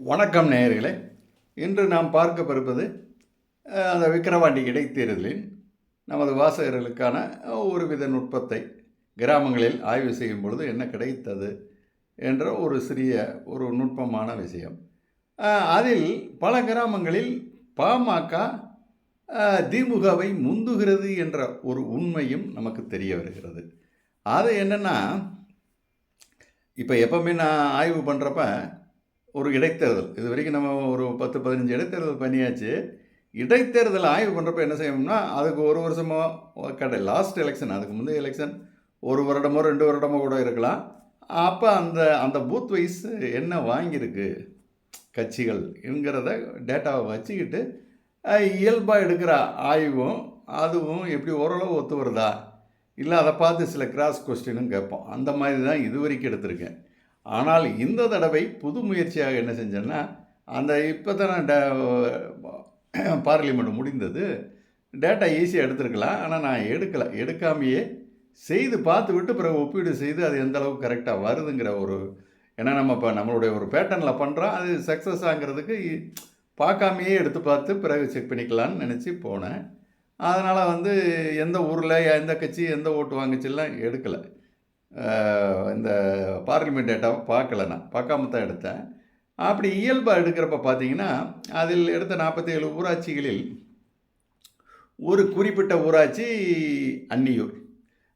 வணக்கம் நேயர்களே. இன்று நாம் பார்க்கப்பருப்பது அந்த விக்கிரவாண்டி இடைத்தேர்தலின் நமது வாசகர்களுக்கான ஒரு வித நுட்பத்தை கிராமங்களில் ஆய்வு செய்யும் பொழுது என்ன கிடைத்தது என்ற ஒரு சிறிய ஒரு நுட்பமான விஷயம். அதில் பல கிராமங்களில் பாமக திமுகவை முந்துகிறது என்ற ஒரு உண்மையும் நமக்கு தெரிய வருகிறது. அது என்னென்னா இப்போ எப்பவுமே நான் ஆய்வு பண்ணுறப்ப ஒரு இடைத்தேர்தல். இது வரைக்கும் நம்ம ஒரு பத்து பதினஞ்சு இடைத்தேர்தல் பண்ணியாச்சு. இடைத்தேர்தல் ஆய்வு பண்ணுறப்ப என்ன செய்யணும்னா அதுக்கு ஒரு வருஷமோ கடை லாஸ்ட் எலெக்ஷன் அதுக்கு முந்தைய எலெக்ஷன் ஒரு வருடமோ ரெண்டு வருடமோ கூட இருக்கலாம். அப்போ அந்த அந்த பூத் வைஸ் என்ன வாங்கியிருக்கு கட்சிகள் என்கிறத டேட்டாவை வச்சுக்கிட்டு இயல்பாக எடுக்கிற ஆய்வும் அதுவும் எப்படி ஓரளவு ஒத்து வருதா? இல்லை அதை பார்த்து சில கிராஸ் கொஸ்டினும் கேட்போம். அந்த மாதிரி தான் இது வரைக்கும் எடுத்திருக்கேன். ஆனால் இந்த தடவை புது முயற்சியாக என்ன செஞ்சேன்னா அந்த இப்போ தான் பார்லிமெண்ட் முடிந்தது. டேட்டா ஈஸியாக எடுத்திருக்கலாம் ஆனால் நான் எடுக்கலை. எடுக்காமையே செய்து பார்த்து விட்டு பிறகு ஒப்பீடு செய்து அது எந்த அளவுக்கு கரெக்டாக வருதுங்கிற ஒரு ஏன்னா நம்ம இப்போ நம்மளுடைய ஒரு பேட்டர்னில் பண்ணுறோம் அது சக்ஸஸ் ஆகிறதுக்கு பார்க்காமையே எடுத்து பார்த்து பிறகு செக் பண்ணிக்கலான்னு நினச்சி போனேன். அதனால் வந்து எந்த ஊரில் எந்த கட்சி எந்த ஓட்டு வாங்குச்சுலாம் எடுக்கலை. இந்த பார்லிமெண்ட் டேட்டாவை பார்க்கல நான் பார்க்காம தான் எடுத்தேன். அப்படி இயல்பாக எடுக்கிறப்ப பார்த்தீங்கன்னா அதில் எடுத்த நாற்பத்தேழு ஊராட்சிகளில் ஒரு குறிப்பிட்ட ஊராட்சி அன்னியூர்.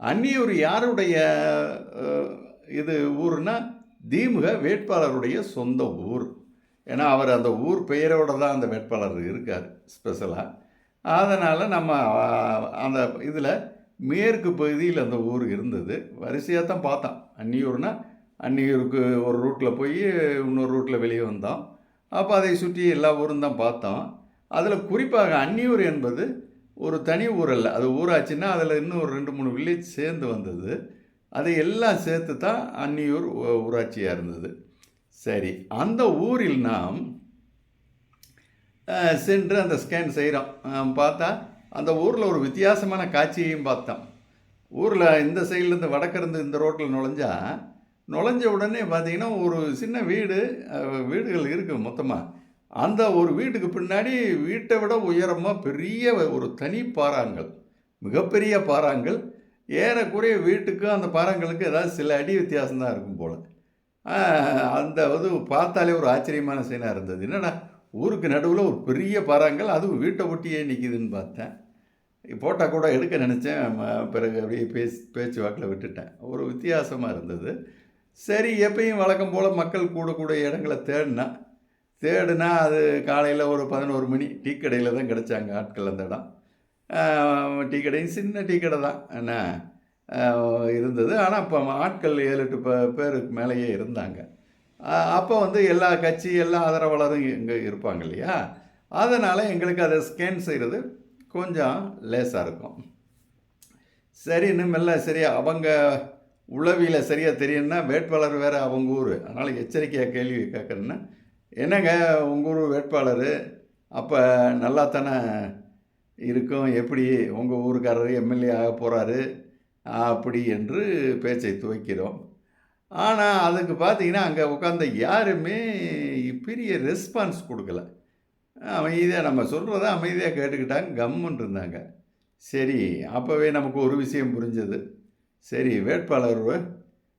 அன்னியூர் யாருடைய இது ஊர்னா திமுக வேட்பாளருடைய சொந்த ஊர். ஏன்னா அவர் அந்த ஊர் பெயரோட தான் அந்த வேட்பாளர் இருக்கார் ஸ்பெஷலாக அதனால் நம்ம அந்த இதில் மேற்கு பகுதியில் அந்த ஊர் இருந்தது. வரிசையாக தான் பார்த்தோம் அன்னியூர்னா அன்னியூருக்கு ஒரு ரூட்டில் போய் இன்னொரு ரூட்டில் வெளியே வந்தோம் அப்போ அதை சுற்றி எல்லா ஊரும் தான் பார்த்தோம் அதில் குறிப்பாக அன்னியூர் என்பது ஒரு தனி ஊர் அல்ல. அது ஊராட்சின்னா அதில் இன்னும் ஒரு ரெண்டு மூணு வில்லேஜ் சேர்ந்து வந்தது. அதை எல்லாம் சேர்த்து தான் அன்னியூர் ஊராட்சியாக இருந்தது. சரி அந்த ஊரில் நாம் சென்று அந்த ஸ்கேன் செய்கிறோம் பார்த்தா அந்த ஊரில் ஒரு வித்தியாசமான காட்சியையும் பார்த்தோம். ஊரில் இந்த சைட்லேருந்து வடக்கிருந்து இந்த ரோட்டில் நுழைஞ்சா நுழைஞ்ச உடனே பார்த்திங்கன்னா ஒரு சின்ன வீடு வீடுகள் இருக்குது மொத்தமாக அந்த ஒரு வீட்டுக்கு பின்னாடி வீட்டை விட உயரமாக பெரிய ஒரு தனி பாறாங்கல் மிகப்பெரிய பாறாங்கல். ஏறக்குறைய வீட்டுக்கும் அந்த பாறாங்களுக்கு ஏதாவது சில அடி வித்தியாசம்தான் இருக்கும் போல். அந்த இது பார்த்தாலே ஒரு ஆச்சரியமான சீனாக இருந்தது. என்னடா ஊருக்கு நடுவில் ஒரு பெரிய பாறாங்கல் அதுவும் வீட்டை ஒட்டியே நிற்கிதுன்னு பார்த்தேன். போட்டால் கூட எடுக்க நினச்சேன். பிறகு அப்படியே பேசி பேச்சு வாக்கில் விட்டுட்டேன். ஒரு வித்தியாசமாக இருந்தது. சரி எப்பயும் வழக்கம் போல் மக்கள் கூடக்கூடிய இடங்களை தேடினா தேடுனா அது காலையில் ஒரு பதினோரு மணி டீ கடையில் தான் கிடச்சாங்க ஆட்கள் அந்த இடம். டீ கடையும் சின்ன டீ கடை தான். என்ன இருந்தது. ஆனால் இப்போ ஆட்கள் ஏழு எட்டு ப பேருக்கு மேலேயே இருந்தாங்க. அப்போ வந்து எல்லா கட்சி எல்லா ஆதரவாளரும் இங்கே இருப்பாங்க இல்லையா? அதனால் எங்களுக்கு அதை ஸ்கேன் செய்கிறது கொஞ்சம் லேசாக இருக்கும். சரின்னு மெல்ல சரியா அவங்க உளவியில் சரியாக தெரியும்னா வேட்பாளர் வேறு அவங்க ஊர். அதனால் எச்சரிக்கையாக கேள்வி கேட்குறேன்னா என்னங்க உங்கள் ஊர் வேட்பாளர்? அப்போ நல்லா தானே இருக்கும்? எப்படி உங்கள் ஊருக்காரர் எம்எல்ஏ ஆக போகிறாரு அப்படி என்று பேச்சை துவைக்கிறோம். ஆனால் அதுக்கு பார்த்தீங்கன்னா அங்கே உட்காந்த யாருமே பெரிய ரெஸ்பான்ஸ் கொடுக்கல. அமைதியாக நம்ம சொல்கிறத அமைதியாக கேட்டுக்கிட்டாங்க கம்முன்னு இருந்தாங்க. சரி அப்போவே நமக்கு ஒரு விஷயம் புரிஞ்சது. சரி வேட்பாளர்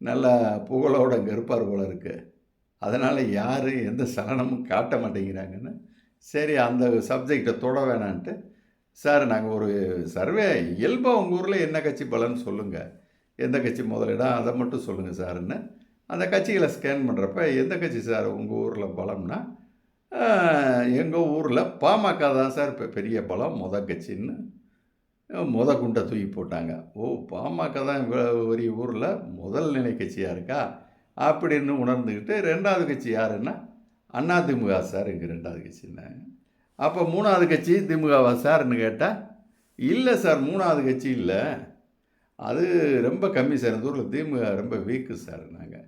நல்லா புகழோட அங்கே இருப்பார் போல இருக்கு. அதனால் யார் எந்த சலனமும் காட்ட மாட்டேங்கிறாங்கன்னு சரி அந்த சப்ஜெக்டை தொட வேணான்ட்டு சார் நாங்கள் ஒரு சர்வே இயல்பாக உங்கள் ஊரில் என்ன கட்சி பலன்னு சொல்லுங்கள் எந்த கட்சி முதலிடம் அதை மட்டும் சொல்லுங்கள் சார்ன்னு அந்த கட்சிகளை ஸ்கேன் பண்ணுறப்ப எந்த கட்சி சார் உங்கள் ஊரில் பலம்னா எங்கள் ஊரில் பாமக தான் சார் இப்போ பெரிய பலம் முத கட்சின்னு. மொத குண்டை தூக்கி போட்டாங்க. ஓ பாமக தான் பெரிய ஊரில் முதல் நிலை கட்சியாக இருக்கா? அப்படின்னு உணர்ந்துக்கிட்டு ரெண்டாவது கட்சி யாருன்னா அண்ணா திமுக சார் எங்கள் ரெண்டாவது கட்சின்னாங்க அப்போ மூணாவது கட்சி திமுகவா சார்னு கேட்டால் இல்லை சார் மூணாவது கட்சி இல்லை. அது ரொம்ப கம்மி சார். இந்த ஊரில் திமுக ரொம்ப வீக்கு சார் நாங்கள்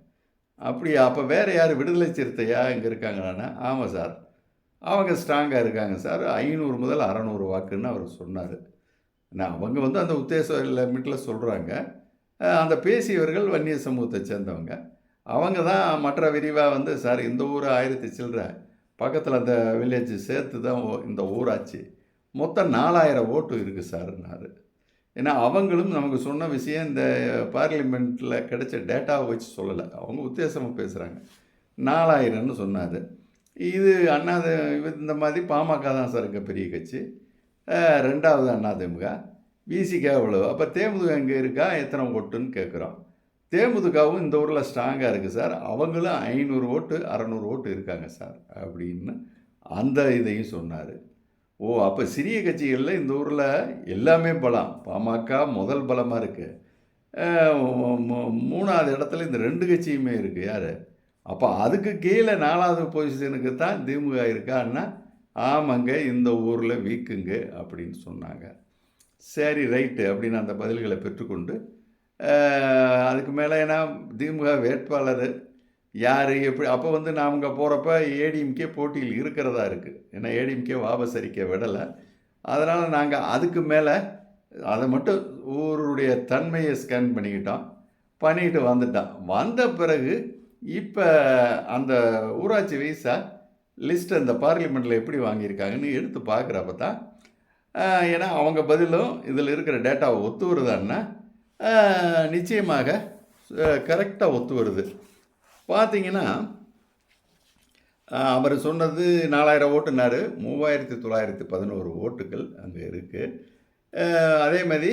அப்படியா? அப்போ வேறு யார்? விடுதலை சிறுத்தையா? இங்கே இருக்காங்களான்னா ஆமாம் சார். அவங்க ஸ்ட்ராங்காக இருக்காங்க சார். ஐநூறு முதல் அறநூறு வாக்குன்னு அவர் சொன்னார். நான் அவங்க வந்து அந்த உத்தேச லிமிட்டில் சொல்கிறாங்க அந்த பேசியவர்கள் வன்னிய சமூகத்தை சேர்ந்தவங்க. அவங்க தான் மற்ற விரிவாக வந்து சார் இந்த ஊர் ஆயிரத்தி சில்லற. பக்கத்தில் அந்த வில்லேஜ் சேர்த்து தான் ஓ- இந்த ஊராச்சு. மொத்தம் நாலாயிரம் ஓட்டு இருக்குது சார்னாரு. ஏன்னா அவங்களும் நமக்கு சொன்ன விஷயம் இந்த பார்லிமெண்ட்டில் கிடைச்ச டேட்டாவை வச்சு சொல்லலை. அவங்க உத்தேசமாக பேசுகிறாங்க நாலாயிரம்னு சொன்னார். இது அண்ணாது இந்த மாதிரி பாமக தான் சார் இங்கே பெரிய கட்சி. ரெண்டாவது அண்ணாதிமுக விசிக எவ்வளோ அப்போ தேமுதுக எங்கே இருக்கா? எத்தனை ஓட்டுன்னு கேட்குறோம் தேமுதிகவும் இந்த ஊரில் ஸ்ட்ராங்காக இருக்குது சார். அவங்களும் ஐநூறு ஓட்டு அறநூறு ஓட்டு இருக்காங்க சார் அப்படின்னு அந்த இதையும் சொன்னார். ஓ அப்போ சிறிய கட்சிகளில் இந்த ஊரில் எல்லாமே பலம். பாமக முதல் பலமாக இருக்குது மூணாவது இடத்துல இந்த ரெண்டு கட்சியுமே இருக்குது யார்? அப்போ அதுக்கு கீழே நாலாவது பொசிஷனுக்கு தான் திமுக இருக்கான்னா ஆமாங்க இந்த ஊரில் வீக்குங்க அப்படின்னு சொன்னாங்க. சரி ரைட்டு அப்படின்னு அந்த பதில்களை பெற்றுக்கொண்டு அதுக்கு மேலே ஏன்னா திமுக வேட்பாளர் யார் எப்படி அப்போ வந்து நாமங்க போகிறப்ப ஏடிஎம்கே போட்டியில் இருக்கிறதா இருக்குது ஏன்னா ஏடிஎம்கே வாபசரிக்க விடலை. அதனால் நாங்கள் அதுக்கு மேலே அதை மட்டும் ஊருடைய தன்மையை ஸ்கேன் பண்ணிக்கிட்டோம். பண்ணிட்டு வந்துட்டான் வந்த பிறகு இப்போ அந்த ஊராட்சி வைஸா லிஸ்ட் அந்த பார்லிமெண்ட்டில் எப்படி வாங்கியிருக்காங்கன்னு எடுத்து பார்க்குறப்ப தான் ஏன்னா அவங்க பதிலும் இதில் இருக்கிற டேட்டாவை ஒத்து வருதான்னா நிச்சயமாக கரெக்டாக ஒத்து வருது. பார்த்தீங்கன்னா அவர் சொன்னது நாலாயிரம் ஓட்டுனாரு. மூவாயிரத்தி தொள்ளாயிரத்தி பதினோரு ஓட்டுகள் அங்கே இருக்குது அதே மாதிரி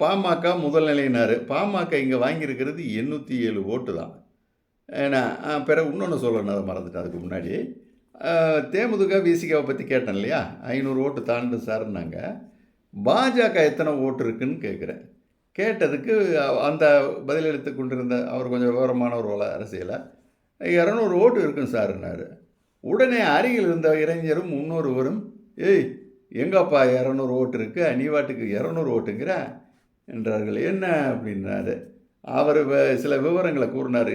பாமக முதல் நிலையினார். பாமக இங்கே வாங்கியிருக்கிறது எண்ணூற்றி ஏழு ஓட்டு தான். ஏன்னா பிறகு இன்னொன்று சொல்லணும் அதை மறந்துட்டேன் அதுக்கு முன்னாடி. ஆஹ், தேமுதிக விசிகாவை பற்றி கேட்டேன் இல்லையா? ஐநூறு ஓட்டு தாண்டு சார்னாங்க பாஜக எத்தனை ஓட்டு இருக்குன்னு கேட்குறேன் கேட்டதுக்கு அந்த பதிலளித்து கொண்டிருந்த அவர் கொஞ்சம் விவரமானவர் போல அரசியலை இரநூறு ஓட்டு இருக்கும் சார்னாரு உடனே அருகில் இருந்த இளைஞரும் முன்னொருவரும் ஏய் எங்கப்பா இரநூறு ஓட்டு இருக்கு? நீ வாட்டுக்கு இரநூறு ஓட்டுங்கிற? என்றார்கள். என்ன? அப்படின்னாரு. அவர் சில விவரங்களை கூறினார்.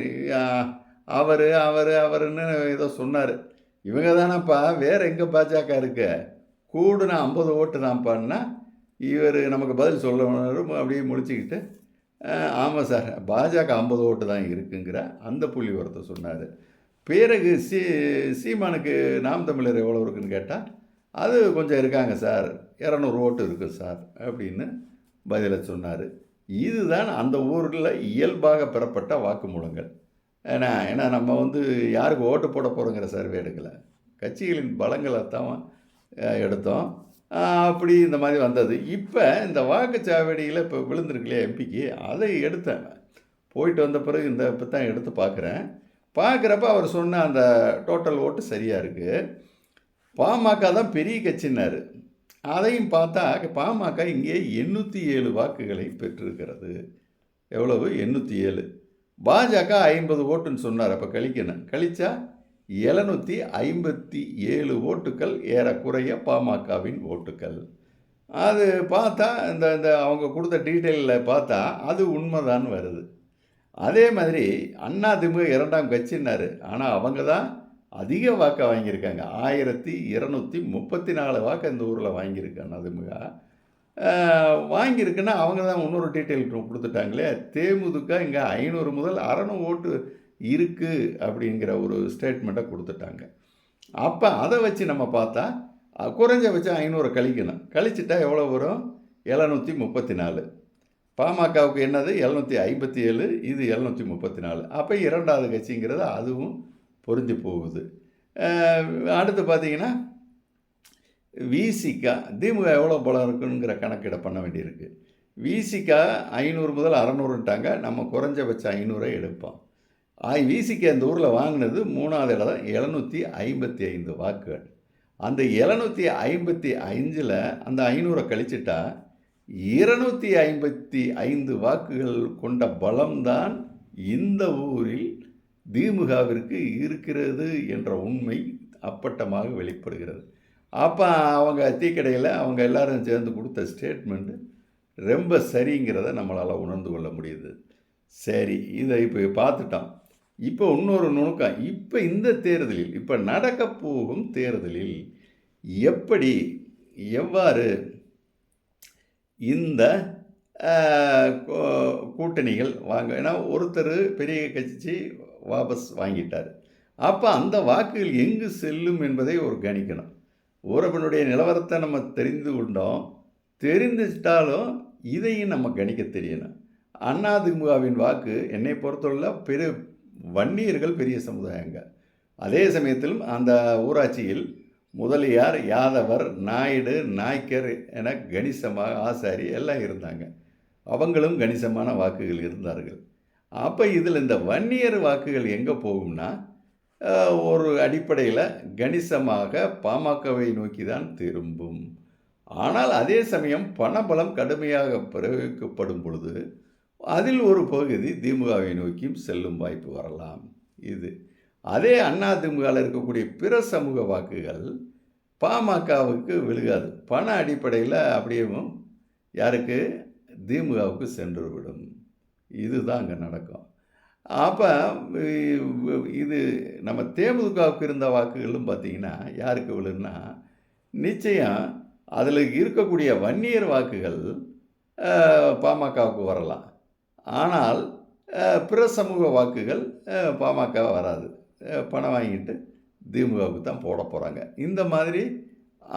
அவர் அவர் அவருன்னு ஏதோ சொன்னார். இவங்க தானப்பா வேறு எங்கே பாஜக இருக்கு? கூடுன ஐம்பது ஓட்டு தான்ப்பான்னா இவர் நமக்கு பதில் சொல்லணும் அப்படியே முடிச்சுக்கிட்டு ஆமாம் சார் பாஜக ஐம்பது ஓட்டு தான் இருக்குங்கிற அந்த புள்ளி விவரத்தை சொன்னார். பிறகு சீ சீமானுக்கு நாம் தமிழர் எவ்வளோ இருக்குன்னு கேட்டால் அது கொஞ்சம் இருக்காங்க சார் இரநூறு ஓட்டு இருக்குது சார் அப்படின்னு பதிலை சொன்னார். இதுதான் அந்த ஊரில் இயல்பாக பெறப்பட்ட வாக்குமூலங்கள். ஏன்னா ஏன்னா நம்ம வந்து யாருக்கு ஓட்டு போட போகிறோங்கிற சர்வே எடுக்கலை. கட்சிகளின் பலங்களை தான் எடுத்தோம். அப்படி இந்த மாதிரி வந்தது. இப்போ இந்த வாக்குச்சாவடியில் இப்போ விழுந்திருக்கலையே எம்பிக்கு? அதை எடுத்தேன் போயிட்டு வந்த பிறகு இந்த இப்போ தான் எடுத்து பார்க்குறேன் பார்க்குறப்ப அவர் சொன்ன அந்த டோட்டல் ஓட்டு சரியாக இருக்குது பாமக தான் பெரிய கட்சினார் அதையும் பார்த்தா பாமக இங்கே எண்ணூற்றி ஏழு வாக்குகளை பெற்றிருக்கிறது. எவ்வளவு? எண்ணூற்றி ஏழு. பாஜக ஐம்பது ஓட்டுன்னு சொன்னார். அப்போ கழிக்கணும். கழிச்சா? எழுநூற்றி ஐம்பத்தி ஏழு ஓட்டுக்கள் ஏறக்குறைய பாமகவின் ஓட்டுக்கள். அது பார்த்தா இந்த இந்த அவங்க கொடுத்த டீட்டெயிலில் பார்த்தா அது உண்மைதான் வருது. அதே மாதிரி அண்ணா திமுக இரண்டாம் கட்சின்னாரு. ஆனால் அவங்க தான் அதிக வாக்கை வாங்கியிருக்காங்க. ஆயிரத்தி இரநூத்தி முப்பத்தி நாலு வாக்கு இந்த ஊரில் வாங்கியிருக்கு அண்ணா திமுக. வாங்கியிருக்குன்னா அவங்க தான் இன்னொரு டீட்டெயில் கொடுத்துட்டாங்களே. தேமுதுக இங்கே ஐநூறு முதல் அறநூறு ஓட்டு இருக்குது அப்படிங்கிற ஒரு ஸ்டேட்மெண்ட்டை கொடுத்துட்டாங்க. அப்போ அதை வச்சு நம்ம பார்த்தா குறைஞ்ச வச்சு ஐநூறு கழிக்கணும். கழிச்சிட்டா எவ்வளோ வரும்? எழுநூற்றி முப்பத்தி நாலு. பாமகவுக்கு என்னது? எழுநூற்றி ஐம்பத்தி ஏழு இது எழுநூற்றி முப்பத்தி நாலு. அப்போ இரண்டாவது கட்சிங்கிறது அதுவும் பொருந்தி போகுது. அடுத்து பார்த்தீங்கன்னா விசிகா திமுக எவ்வளோ பலம் இருக்குங்கிற கணக்கீடை பண்ண வேண்டியிருக்கு. விசிகா ஐநூறு முதல் அறநூறுன்ட்டாங்க. நம்ம குறைஞ்சபட்சம் ஐநூறை எடுப்போம். ஆய் அந்த ஊரில் வாங்கினது மூணாவது இடம் எழுநூற்றி ஐம்பத்தி ஐந்து வாக்குகள். அந்த எழுநூற்றி ஐம்பத்தி ஐந்தில் அந்த ஐநூறை கழிச்சிட்டா இருநூற்றி ஐம்பத்தி ஐந்து வாக்குகள் கொண்ட பலம்தான் இந்த ஊரில் திமுகவிற்கு இருக்கிறது என்ற உண்மை அப்பட்டமாக வெளிப்படுகிறது. அப்போ அவங்க தீக்கடையில் அவங்க எல்லாரும் சேர்ந்து கொடுத்த ஸ்டேட்மெண்ட்டு ரொம்ப சரிங்கிறத நம்மளால் உணர்ந்து கொள்ள முடியுது. சரி இதை இப்போ பார்த்துட்டோம். இப்போ இன்னொரு நுணுக்கம். இப்போ இந்த தேர்தலில் இப்போ நடக்க போகும் தேர்தலில் எப்படி எவ்வாறு இந்த கூட்டணிகள் வாங்க ஏன்னா ஒருத்தர் பெரிய கட்சி வாபஸ் வாங்கிட்டார். அப்போ அந்த வாக்குகள் எங்கு செல்லும் என்பதை ஒரு கணிக்கணும். ஊரப்பனுடைய நிலவரத்தை நம்ம தெரிந்து கொண்டோம். தெரிந்துட்டாலும் இதையும் நம்ம கணிக்க தெரியணும். அதிமுகவின் வாக்கு என்னை பொறுத்தவரை பெரு வன்னியர்கள் பெரிய சமுதாயங்க. அதே சமயத்திலும் அந்த ஊராட்சியில் முதலியார் யாதவர் நாயுடு நாய்க்கர் என கணிசமாக ஆசாரி எல்லாம் இருந்தாங்க. அவங்களும் கணிசமான வாக்குகள் இருந்தார்கள். அப்போ இதில் இந்த வன்னியர் வாக்குகள் எங்கே போகும்னா ஒரு அடிப்படையில் கணிசமாக பாமகவை நோக்கி தான் திரும்பும். ஆனால் அதே சமயம் பணபலம் கடுமையாக பிரயோகிக்கப்படும் பொழுது அதில் ஒரு பகுதி திமுகவை நோக்கியும் செல்லும் வாய்ப்பு வரலாம். இது. அதே அண்ணா திமுகவில் இருக்கக்கூடிய பிற சமூக வாக்குகள் பாமகவுக்கு விழுகாது. பண அடிப்படையில் அப்படியும் யாருக்கு? திமுகவுக்கு சென்று விடும் இதுதான் அங்கே நடக்கும். அப்போ இது நம்ம தேமுதிகவுக்கு இருந்த வாக்குகளும் பார்த்தீங்கன்னா யாருக்கு விழுன்னா நிச்சயம் அதில் இருக்கக்கூடிய வன்னியர் வாக்குகள் பாமகவுக்கு வரலாம். ஆனால் பிற சமூக வாக்குகள் பாமக வராது. பணம் வாங்கிட்டு திமுகவுக்கு தான் போட போகிறாங்க இந்த மாதிரி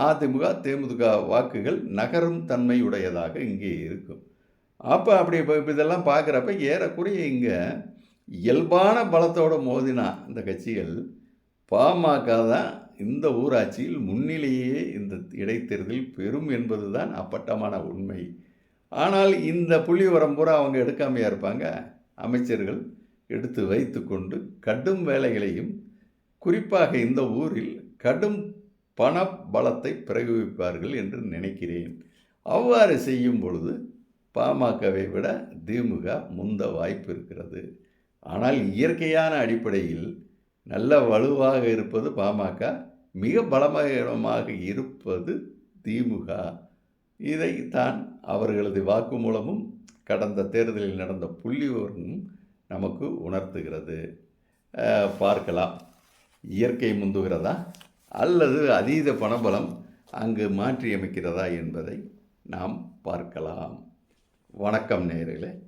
அதிமுக தேமுதிக வாக்குகள் நகரும் தன்மையுடையதாக இங்கே இருக்கும். அப்போ அப்படி இப்போ இதெல்லாம் பார்க்குறப்ப ஏறக்குறைய இங்கே இயல்பான பலத்தோடு மோதினா இந்த கட்சிகள் பாமக தான் இந்த ஊராட்சியில் முன்னிலையே இந்த இடைத்தேர்தல் பெறும் என்பது தான் அப்பட்டமான உண்மை. ஆனால் இந்த புள்ளி பூரா அவங்க எடுக்காமையாக இருப்பாங்க. அமைச்சர்கள் எடுத்து வைத்துக்கொண்டு கடும் வேலைகளையும் குறிப்பாக இந்த ஊரில் கடும் பண பலத்தை பிரயோகிப்பார்கள் என்று நினைக்கிறேன். அவ்வாறு செய்யும் பொழுது பாமகவை விட திமுக முந்த வாய்ப்பு இருக்கிறது. ஆனால் இயற்கையான அடிப்படையில் நல்ல வலுவாக இருப்பது பாமக மிக பலமாக இருப்பது திமுக. இதைத்தான் அவர்களது வாக்குமூலமும் கடந்த தேர்தலில் நடந்த புள்ளி விவரமும் நமக்கு உணர்த்துகிறது. பார்க்கலாம். இயற்கை முந்துகிறதா? அல்லது அதீத பணபலம் அங்கு மாற்றியமைக்கிறதா என்பதை நாம் பார்க்கலாம். வணக்கம் நேயர்களே